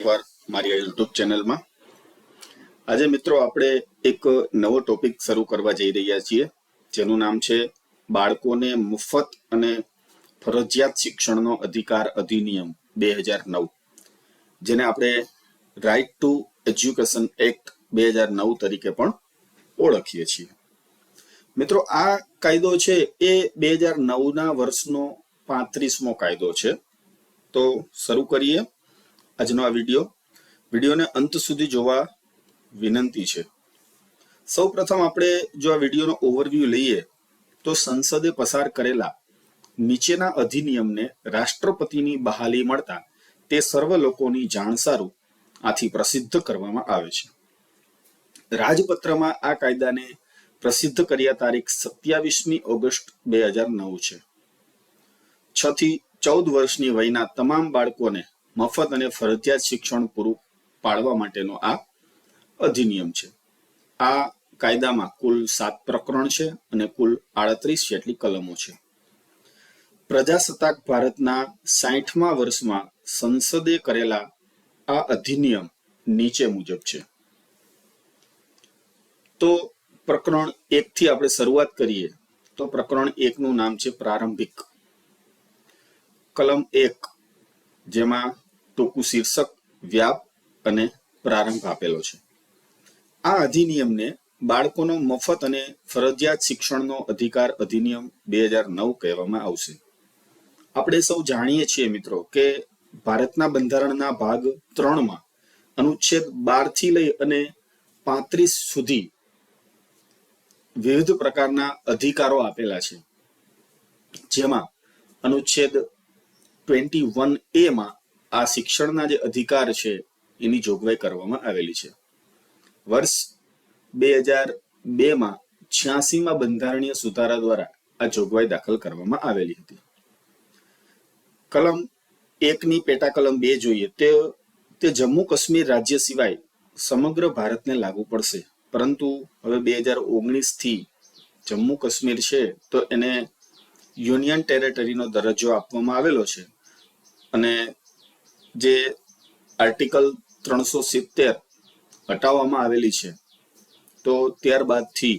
એકવાર મારી યુટ્યુબ ચેનલમાં. આજે મિત્રો આપણે એક નવો ટોપિક શરૂ કરવા જઈ રહ્યા છીએ, જેનું નામ છે બાળકોને મુફત અને ફરજિયાત શિક્ષણનો અધિકાર અધિનિયમ બે હજાર નવ. જેને આપણે રાઇટ ટુ એજ્યુકેશન એક્ટ બે હજાર નવ તરીકે પણ ઓળખીએ છીએ. મિત્રો, આ કાયદો છે એ બે હજાર નવના વર્ષનો પાંત્રીસમો કાયદો છે. તો શરૂ કરીએ. આજનો આ વીડિયો વિડીયોને અંત સુધી જોવા વિનંતી છે. સૌ પ્રથમ આપણે જો આ વિડીયોનો ઓવરવ્યૂ લઈએ, તો સંસદે પસાર કરેલા નીચેના અધિનિયમને રાષ્ટ્રપતિની બહાલી મળતા તે સર્વ લોકોની જાણ સારું આથી પ્રસિદ્ધ કરવામાં આવે છે. રાજપત્રમાં આ કાયદાને પ્રસિદ્ધ કર્યા તારીખ સત્યાવીસમી ઓગસ્ટ બે હજાર નવ છે. છ થી ચૌદ વર્ષની વયના તમામ બાળકોને મફત અને ફરજિયાત શિક્ષણ પૂરું પાડવા માટેનો આ અધિનિયમ છે. આ કાયદામાં કુલ સાત પ્રકરણ છે અને કુલ આડત્રીસ જેટલી કલમો છે. પ્રજાસત્તાક ભારતના સાઠમા વર્ષમાં સંસદે કરેલા આ અધિનિયમ નીચે મુજબ છે. તો પ્રકરણ એક થી આપણે શરૂઆત કરીએ. તો પ્રકરણ એક નું નામ છે પ્રારંભિક. કલમ એક જેમાં ટૂંકું શીર્ષક, વ્યાપ અને પ્રારંભ આપેલો છે. આ અધિનિયમને બાળકોનો મફત અને ફરજિયાત શિક્ષણનો અધિકાર અધિનિયમ બે હજાર નવ કહેવામાં આવશે. આપણે સૌ જાણીએ છીએ મિત્રો કે ભારતના બંધારણના ભાગ ત્રણમાં અનુચ્છેદ બારથી લઈ અને પાંત્રીસ સુધી વિવિધ પ્રકારના અધિકારો આપેલા છે. જેમાં અનુચ્છેદ ટ્વેન્ટી વન એ માં આ શિક્ષણના જે અધિકાર છે, એની જોગવાઈ કરવામાં આવેલી છે. વર્ષ બે હજાર બે માં છ્યાસીમાં બંધારણીય સુધારા દ્વારા આ જોગવાઈ દાખલ કરવામાં આવેલી હતી. કલમ એકની પેટા કલમ બે જોઈએ, તે તે જમ્મુ કાશ્મીર રાજ્ય સિવાય સમગ્ર ભારતને લાગુ પડશે. પરંતુ હવે બે હજાર ઓગણીસથી જમ્મુ કાશ્મીર છે, તો એને યુનિયન ટેરેટરીનો દરજ્જો આપવામાં આવેલો છે. અને જે આર્ટિકલ ત્રણસો સિત્તેર હટાવવામાં આવેલી છે, તો ત્યારબાદથી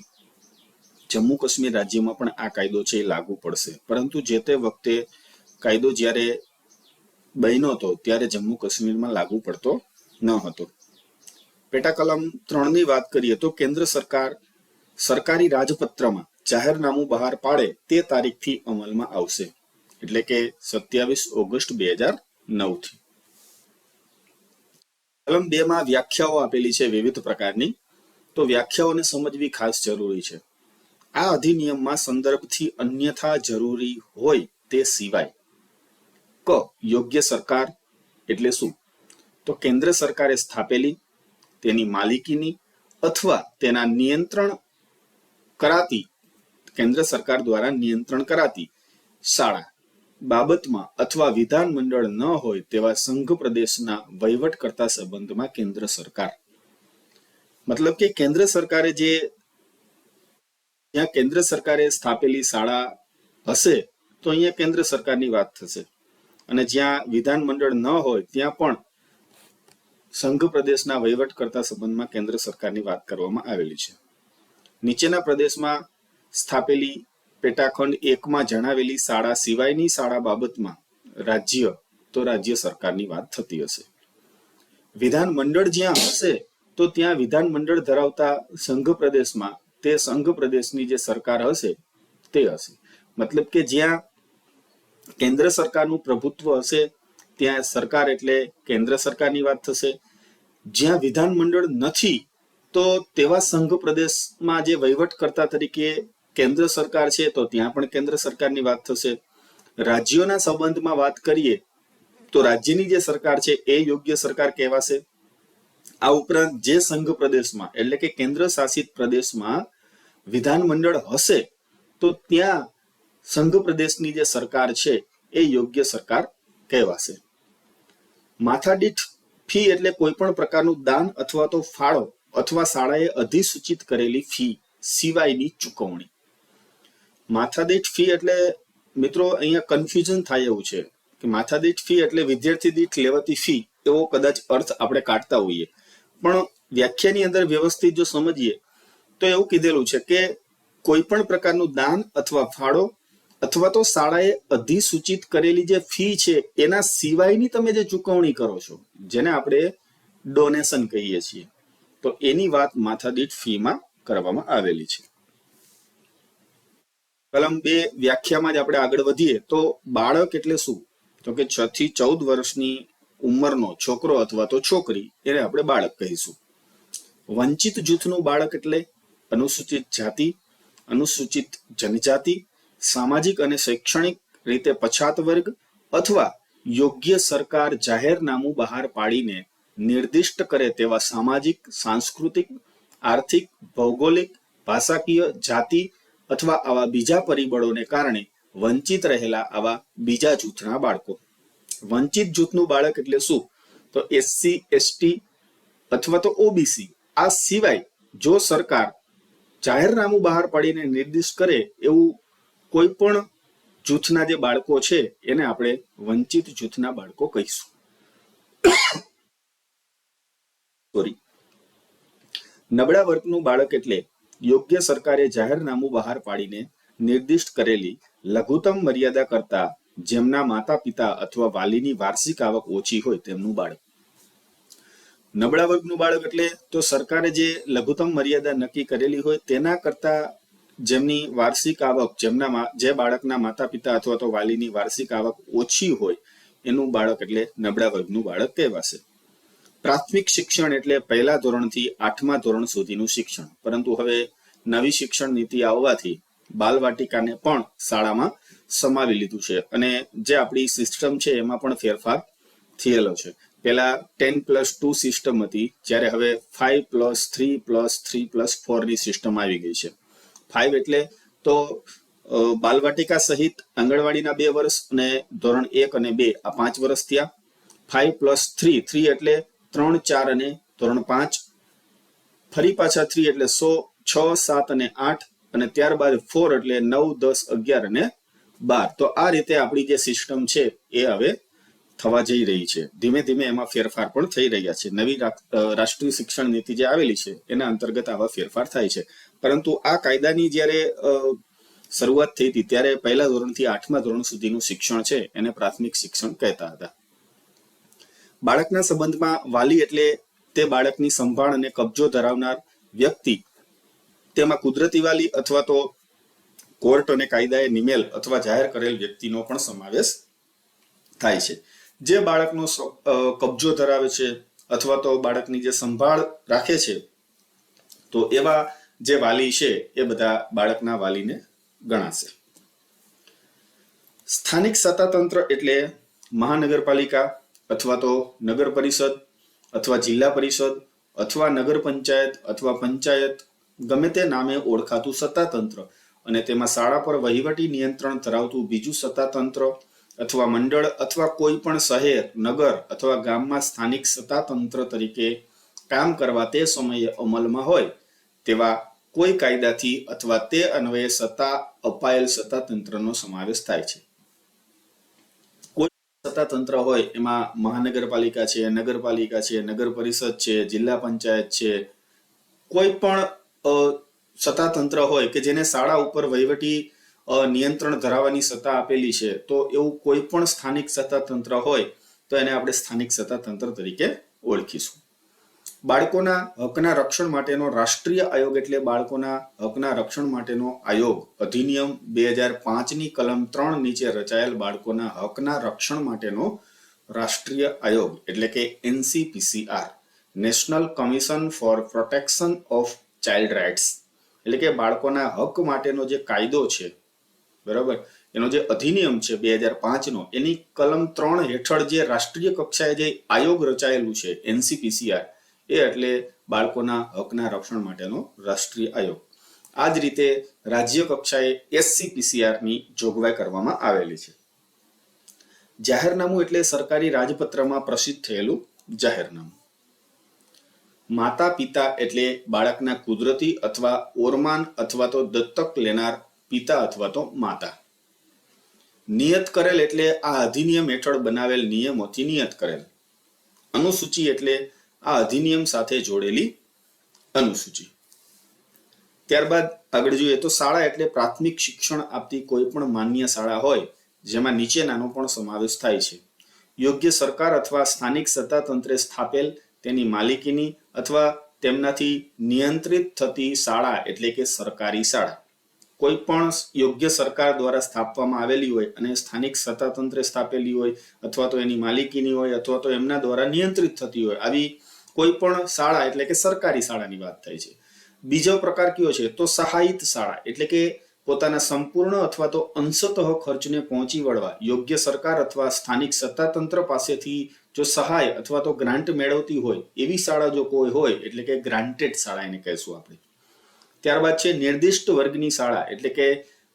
જમ્મુ કાશ્મીર રાજ્યમાં પણ આ કાયદો છે એ લાગુ પડશે. પરંતુ જે તે વખતે કાયદો જ્યારે બન્યો હતો, ત્યારે જમ્મુ કાશ્મીરમાં લાગુ પડતો ન હતો. પેટા કલમ ત્રણની વાત કરીએ તો કેન્દ્ર સરકાર સરકારી રાજપત્રમાં જાહેરનામું બહાર પાડે તે તારીખથી અમલમાં આવશે. એટલે કે સત્યાવીસ ઓગસ્ટ બે હજાર નવથી કલમ બે માં વ્યાખ્યાઓ આપેલી છે વિવિધ પ્રકારની. તો વ્યાખ્યાઓને સમજવી ખાસ જરૂરી છે. આ અધિનિયમમાં સંદર્ભથી અન્યથા જરૂરી હોય તે સિવાય ક, યોગ્ય સરકાર એટલે શું? તો કેન્દ્ર સરકારે સ્થાપેલી, તેની માલિકીની અથવા તેના નિયંત્રણ કરાતી, કેન્દ્ર સરકાર દ્વારા નિયંત્રણ કરાતી શાળા. બાબતમાં અથવા વિધાન મંડળ ન હોય તેવા સંઘ પ્રદેશના વહીવટ કરતા સંબંધમાં કેન્દ્ર સરકાર. મતલબ કે કેન્દ્ર સરકારે જે જ્યાં કેન્દ્ર સરકારે સ્થાપેલી શાળા હશે, તો અહીંયા કેન્દ્ર સરકારની વાત થશે. અને જ્યાં વિધાન મંડળ ન હોય, ત્યાં પણ સંઘ પ્રદેશના વહીવટ કરતા સંબંધમાં કેન્દ્ર સરકારની વાત કરવામાં આવેલી છે. નીચેના પ્રદેશમાં સ્થાપેલી પેટાખંડ એકમાં જણાવેલી શાળા સિવાયની શાળા બાબતમાં રાજ્ય, તો રાજ્ય સરકારની વાત થતી હશે. વિધાન મંડળ જ્યાં હશે, તો ત્યાં વિધાન મંડળ ધરાવતા સંઘ પ્રદેશમાં, તે સંઘ પ્રદેશની જે સરકાર હશે, તે હશે. મતલબ કે જ્યાં કેન્દ્ર સરકારનું પ્રભુત્વ હશે, ત્યાં સરકાર એટલે કેન્દ્ર સરકારની વાત થશે. જ્યાં વિધાન મંડળ નથી, તો તેવા સંઘ પ્રદેશમાં જે વહીવટ કરતા તરીકે કેન્દ્ર સરકાર છે, તો ત્યાં પણ કેન્દ્ર સરકારની વાત થશે. રાજ્યોના સંબંધમાં વાત કરીએ, તો રાજ્યની જે સરકાર છે, એ યોગ્ય સરકાર કહેવાશે. આ ઉપરાંત જે સંઘ પ્રદેશમાં, એટલે કે કેન્દ્ર શાસિત પ્રદેશમાં વિધાન મંડળ હશે, તો ત્યાં સંઘ પ્રદેશની જે સરકાર છે, એ યોગ્ય સરકાર કહેવાશે. માથાદીઠ ફી એટલે કોઈ પણ પ્રકારનું દાન અથવા તો ફાળો અથવા શાળાએ અધિસૂચિત કરેલી ફી સિવાયની ચૂકવણી. માથાદીઠ ફી એટલે મિત્રો અહીંયા કન્ફ્યુઝન થાય એવું છે કે માથાદીઠ ફી એટલે વિદ્યાર્થી દીઠ લેવાતી ફી એવો કદાચ અર્થ આપણે કાઢતા હોઈએ. પણ વ્યાખ્યાની અંદર વ્યવસ્થિત જો સમજીએ, તો એવું કીધેલું છે કે કોઈ પણ પ્રકારનું દાન અથવા ફાળો અથવા તો શાળાએ અધિસૂચિત કરેલી જે ફી છે, એના સિવાયની તમે જે ચૂકવણી કરો છો, જેને આપણે ડોનેશન કહીએ છીએ, તો એની વાત માથાદીઠ ફીમાં કરવામાં આવેલી છે. કલમ બે વ્યાખ્યામાં જ આપણે આગળ વધીએ, તો બાળક એટલે શું? તો કે છ થી ચૌદ વર્ષની ઉંમરનો છોકરો અથવા તો છોકરી, એને આપણે બાળક કહીશું. વંચિત જૂથનું બાળક એટલે અનુસૂચિત જાતિ, અનુસૂચિત જનજાતિ, સામાજિક અને શૈક્ષણિક રીતે પછાત વર્ગ અથવા યોગ્ય સરકાર જાહેરનામું બહાર પાડીને નિર્દિષ્ટ કરે તેવા સામાજિક, સાંસ્કૃતિક, આર્થિક, ભૌગોલિક, ભાષાકીય, જાતિ અથવા આવા બીજા પરિબળોને કારણે વંચિત રહેલા આવા બીજા જૂથના બાળકો. વંચિત જૂથનું બાળક એટલે શું? તો એસસી, એસટી અથવા તો ઓબીસી. આ સિવાય જો સરકાર જાહેરનામું બહાર પાડીને નિર્દિષ્ટ કરે એવું કોઈ પણ જૂથના જે બાળકો છે, એને આપણે વંચિત જૂથના બાળકો કહીશું. સોરી નબળા વર્ગનું બાળક એટલે યોગ્ય સરકારે જાહેરનામું બહાર પાડીને નિર્દિષ્ટ કરેલી લઘુત્તમ મર્યાદા કરતા જેમના માતા પિતા અથવા વાલીની વાર્ષિક આવક ઓછી હોય તેમનું બાળક. નબળા વર્ગનું બાળક એટલે તો સરકારે જે લઘુત્તમ મર્યાદા નક્કી કરેલી હોય તેના કરતા જેમની વાર્ષિક આવક જેમના જે બાળકના માતા પિતા અથવા તો વાલીની વાર્ષિક આવક ઓછી હોય એનું બાળક એટલે નબળા વર્ગનું બાળક કહેવાશે. પ્રાથમિક શિક્ષણ એટલે પહેલા ધોરણથી આઠમા ધોરણ સુધીનું શિક્ષણ. પરંતુ હવે નવી શિક્ષણ નીતિ આવવાથી બાલવાટિકાને પણ શાળામાં સમાવી લીધું છે અને જે આપણી સિસ્ટમ છે એમાં પણ ફેરફાર થયેલો છે. પેલા ટેન પ્લસ ટુ સિસ્ટમ હતી, જ્યારે હવે five plus three plus three plus ફોરની system આવી ગઈ છે. ફાઈવ એટલે તો બાલવાટિકા સહિત આંગણવાડીના બે વર્ષ અને ધોરણ એક અને બે આ પાંચ વર્ષ થયા. ફાઈવ પ્લસ થ્રી થ્રી એટલે ત્રણ ચાર અને ધોરણ પાંચ. ફરી પાછા થ્રી એટલે સો, છ, સાત અને આઠ અને ત્યારબાદ ફોર એટલે નવ, દસ, અગિયાર અને બાર. તો આ રીતે આપણી જે સિસ્ટમ છે એ હવે થવા જઈ રહી છે. ધીમે ધીમે એમાં ફેરફાર પણ થઈ રહ્યા છે. નવી રાષ્ટ્રીય શિક્ષણ નીતિ જે આવેલી છે, એના અંતર્ગત આવા ફેરફાર થાય છે. પરંતુ આ કાયદાની જ્યારે શરૂઆત થઈ હતી, ત્યારે પહેલા ધોરણથી આઠમા ધોરણ સુધીનું શિક્ષણ છે, એને પ્રાથમિક શિક્ષણ કહેતા હતા. બાળકના સંબંધમાં વાલી એટલે તે બાળકની સંભાળ અને કબજો ધરાવનાર વ્યક્તિ, તેમાં કુદરતી વાલી અથવા તો કોર્ટ અને કાયદાએ નિમેલ અથવા જાહેર કરેલ વ્યક્તિનો પણ સમાવેશ થાય છે. જે બાળકનો કબજો ધરાવે છે અથવા તો બાળકની જે સંભાળ રાખે છે, તો એવા જે વાલી છે એ બધા બાળકના વાલીને ગણાશે. સ્થાનિક સત્તાતંત્ર એટલે મહાનગરપાલિકા અથવા તો નગર પરિષદ અથવા જિલ્લા પરિષદ અથવા નગર પંચાયત અથવા પંચાયત, ગમે તે નામે ઓળખાતું સત્તાતંત્ર અને તેમાં શાળા પર વહીવટી નિયંત્રણ ધરાવતું બીજું સત્તાતંત્ર અથવા મંડળ અથવા કોઈ પણ શહેર, નગર અથવા ગામમાં સ્થાનિક સત્તાતંત્ર તરીકે કામ કરવા તે સમયે અમલમાં હોય, તેવા કોઈ કાયદાથી અથવા તે અન્વયે સત્તા અપાયેલ સત્તાતંત્રનો સમાવેશ થાય છે. સત્તાતંત્ર હોય, એમાં મહાનગરપાલિકા છે, નગરપાલિકા છે, નગર પરિષદ છે, જિલ્લા પંચાયત છે, કોઈ પણ સત્તાતંત્ર હોય કે જેને શાળા ઉપર વહીવટી નિયંત્રણ ધરાવવાની સત્તા આપેલી છે, તો એવું કોઈ પણ સ્થાનિક સત્તાતંત્ર હોય, તો એને આપણે સ્થાનિક સત્તાતંત્ર તરીકે ઓળખીશું. બાળકોના હકના રક્ષણ માટેનો રાષ્ટ્રીય આયોગ એટલે બાળકોના હકના રક્ષણ માટેનો આયોગ. અધિનિયમ બે હજાર પાંચની કલમ ત્રણ નીચે રચાયેલ બાળકોના હકના રક્ષણ માટેનો રાષ્ટ્રીય આયોગ, એટલે કે NCPCR national commission for protection of child rights. એટલે કે બાળકોના હક માટેનો જે કાયદો છે, બરાબર? એનો જે અધિનિયમ છે બે હજાર પાંચનો, એની કલમ ત્રણ હેઠળ જે રાષ્ટ્રીય કક્ષાએ જે આયોગ રચાયેલું છે એનસીપીસીઆર એ એટલે બાળકોના હકના રક્ષણ માટેનો રાષ્ટ્રીય આયોગ. આ જ રીતે રાજ્ય કક્ષાએ એસસીપીસીઆરની જોગવાઈ કરવામાં આવેલી છે. જાહેરનામું એટલે સરકારી રાજપત્રમાં પ્રસિદ્ધ થયેલું જાહેરનામું. માતા પિતા એટલે બાળકના કુદરતી અથવા ઓરમાન અથવા તો દત્તક લેનાર પિતા અથવા તો માતા. નિયત કરેલ એટલે આ અધિનિયમ હેઠળ બનાવેલ નિયમોથી નિયત કરેલ. અનુસૂચિ એટલે આ અધિનિયમ સાથે જોડેલી અનુસૂચિ. ત્યારબાદ આગળ જોઈએ તો શાળા એટલે પ્રાથમિક શિક્ષણ આપતી કોઈ પણ માન્ય શાળા હોય, જેમાં નીચેનાનો પણ સમાવેશ થાય છે. યોગ્ય સરકાર અથવા સ્થાનિક સત્તાતંત્રે સ્થાપેલ તેની માલિકીની અથવા તેમનાથી નિયંત્રિત થતી શાળા એટલે કે સરકારી શાળા. કોઈ પણ યોગ્ય સરકાર દ્વારા સ્થાપવામાં આવેલી હોય અને સ્થાનિક સત્તાતંત્રે સ્થાપેલી હોય અથવા તો એની માલિકીની હોય અથવા તો એમના દ્વારા નિયંત્રિત થતી હોય, આવી કોઈ પણ શાળા, એટલે કે સરકારી શાળાની વાત થાય છે. બીજો પ્રકાર કયો છે? તો સહાયિત શાળા, એટલે કે પોતાના સંપૂર્ણ અથવા તો અંશતઃ ખર્ચને પહોંચી વળવા. યોગ્ય સરકાર અથવા સ્થાનિક સત્તાતંત્ર પાસેથી જો સહાય અથવા તો ગ્રાન્ટ મેળવતી હોય, એવી શાળા જો કોઈ હોય, એટલે કે ગ્રાન્ટેડ શાળા એને કહેશું આપણે. ત્યારબાદ છે નિર્દિષ્ટ વર્ગની શાળા, એટલે કે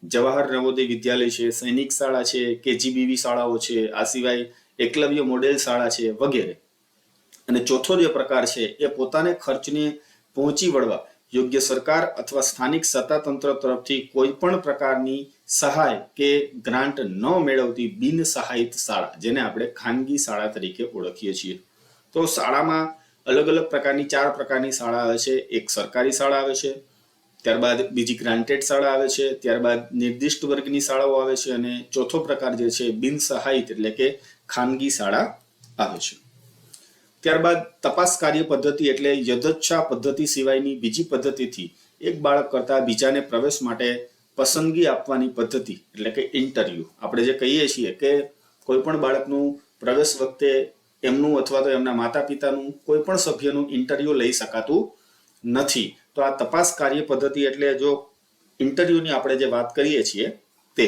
જવાહર નવોદય વિદ્યાલય છે, સૈનિક શાળા છે, કેજીબીવી શાળાઓ છે, આ સિવાય એકલવ્ય મોડેલ શાળા છે વગેરે. અને ચોથો જે પ્રકાર છે, એ પોતાને ખર્ચને પહોંચી વળવા, યોગ્ય સરકાર અથવા સ્થાનિક સત્તાતંત્ર તરફથી કોઈ પણ પ્રકારની સહાય કે ગ્રાન્ટ ન મેળવતી બિન સહાયિત શાળા, જેને આપણે ખાનગી શાળા તરીકે ઓળખીએ છીએ. તો શાળામાં અલગ અલગ પ્રકારની ચાર પ્રકારની શાળા આવે છે. એક સરકારી શાળા આવે છે, ત્યારબાદ બીજી ગ્રાન્ટેડ શાળા આવે છે, ત્યારબાદ નિર્દિષ્ટ વર્ગની શાળાઓ આવે છે અને ચોથો પ્રકાર જે છે, બિન સહાયિત એટલે કે ખાનગી શાળા આવે છે. ત્યારબાદ તપાસ કાર્ય પદ્ધતિ એટલે યદચ્છા પદ્ધતિ સિવાયની બીજી પદ્ધતિથી એક બાળક કરતા બીજાને પ્રવેશ માટે પસંદગી આપવાની પદ્ધતિ, એટલે કે ઇન્ટરવ્યુ આપણે જે કહીએ છીએ કે કોઈ પણ બાળકનું પ્રવેશ વખતે એમનું અથવા તો એમના માતા પિતાનું કોઈ પણ સભ્યનું ઇન્ટરવ્યુ લઈ શકાતું નથી. તો આ તપાસ કાર્ય પદ્ધતિ એટલે જો ઇન્ટરવ્યુની આપણે જે વાત કરીએ છીએ તે.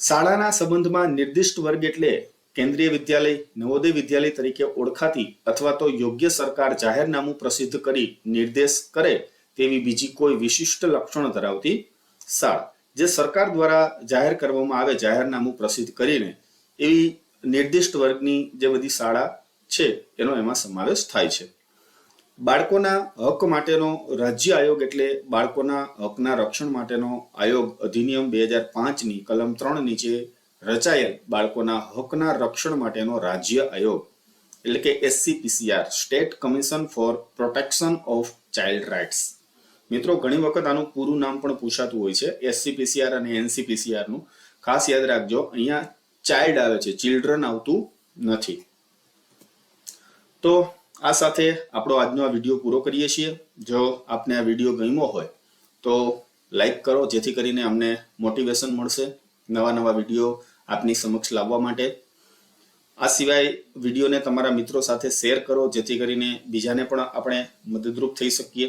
શાળાના સંબંધમાં નિર્દિષ્ટ વર્ગ એટલે કેન્દ્રીય વિદ્યાલય, નવોદય વિદ્યાલય તરીકે ઓળખાતી અથવા તો યોગ્ય સરકાર જાહેરનામું પ્રસિદ્ધ કરી નિર્દેશ કરે તેવી બીજી કોઈ વિશિષ્ટ લક્ષણ ધરાવતી શાળા. જે સરકાર દ્વારા જાહેર કરવામાં આવે, જાહેરનામું પ્રસિદ્ધ કરીને એવી નિર્દિષ્ટ વર્ગની જે બધી શાળા છે, એનો એમાં સમાવેશ થાય છે. બાળકોના હક માટેનો રાજ્ય આયોગ એટલે બાળકોના હકના રક્ષણ માટેનો આયોગ અધિનિયમ બે હજાર પાંચની કલમ ત્રણ નીચે રચાયેલ બાળકોના હકના રક્ષણ માટેનો રાજ્ય આયોગ, એટલે કે SCPCR state commission for protection of child rights મિત્રો, ઘણી વખત આનું પૂરું નામ પણ પૂછાતું હોય છે એસસીપીસીઆર અને એનસીપીસીઆરનું. ખાસ યાદ રાખજો, અહીંયા ચાઇલ્ડ આવે છે ચિલ્ડ્રન આવતું નથી. તો આ સાથે આપણો આજનો આ વીડિયો પૂરો કરીએ છીએ. જો આપને આ વીડિયો ગમ્યો હોય, તો લાઈક કરો, જેથી કરીને અમને મોટિવેશન મળશે. નવા નવા વીડિયો આપની સમક્ષ લાવવા માટે. આ સિવાય વિડીયોને તમારા મિત્રો સાથે શેર કરો, જેથી કરીને બીજાને પણ આપણે મદદરૂપ થઈ શકીએ.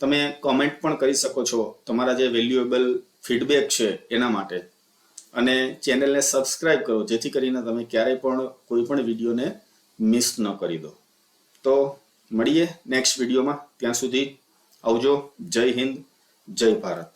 તમે કોમેન્ટ પણ કરી શકો છો તમારા જે વેલ્યુએબલ ફીડબેક છે એના માટે. અને ચેનલને સબસ્ક્રાઇબ કરો, જેથી કરીને તમે ક્યારેય પણ કોઈ પણ વિડીયોને મિસ ન કરી દો. તો મળીએ નેક્સ્ટ વિડીયોમાં. ત્યાં સુધી આવજો. જય હિન્દ, જય ભારત.